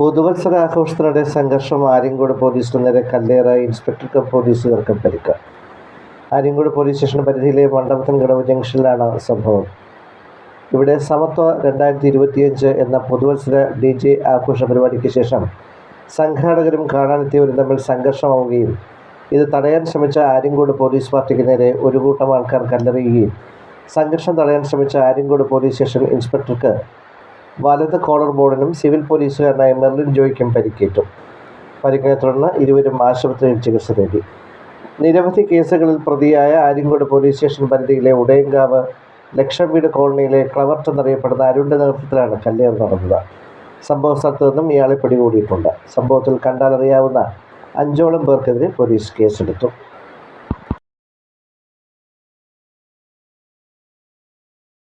പുതുവത്സര ആഘോഷത്തിനിടെ സംഘർഷം ആര്യങ്കോട് പോലീസിന് നേരെ കല്ലേറ ഇൻസ്പെക്ടർക്കും പോലീസുകാർക്കും പരിക്ക്. ആര്യങ്കോട് പോലീസ് സ്റ്റേഷൻ പരിധിയിലെ മണ്ഡപത്തിൻകടവ് ജംഗ്ഷനിലാണ് സംഭവം. ഇവിടെ സമത്വ രണ്ടായിരത്തി ഇരുപത്തിയഞ്ച് എന്ന പുതുവത്സര ഡി ജെ ആഘോഷ പരിപാടിക്ക് ശേഷം സംഘാടകരും കാണാനെത്തിയവരും തമ്മിൽ സംഘർഷമാവുകയും ഇത് തടയാൻ ശ്രമിച്ച ആര്യങ്കോട് പോലീസ് പാർട്ടിക്ക് നേരെ ഒരു കൂട്ടം ആൾക്കാർ കല്ലെറിയുകയും സംഘർഷം തടയാൻ ശ്രമിച്ച ആര്യങ്കോട് പോലീസ് സ്റ്റേഷൻ ഇൻസ്പെക്ടർക്ക് വലത് കോളർ ബോർഡിനും സിവിൽ പോലീസുകാരനായ മെർലിൻ ജോയ്ക്കും പരിക്കേറ്റു. പരിക്കിനെ തുടർന്ന് ഇരുവരും ആശുപത്രിയിൽ ചികിത്സ തേടി. നിരവധി കേസുകളിൽ പ്രതിയായ ആര്യങ്കോട് പോലീസ് സ്റ്റേഷൻ പരിധിയിലെ ഉടയങ്കാവ് ലക്ഷം വീട് കോളനിയിലെ ക്ലവർട്ട് എന്നറിയപ്പെടുന്ന അരുണിന്റെ നേതൃത്വത്തിലാണ് കല്ലേറ് നടന്നത്. സംഭവ സ്ഥലത്ത് നിന്നും ഇയാളെ പിടികൂടിയിട്ടുണ്ട്. സംഭവത്തിൽ കണ്ടാലറിയാവുന്ന അഞ്ചോളം പേർക്കെതിരെ പോലീസ് കേസെടുത്തു.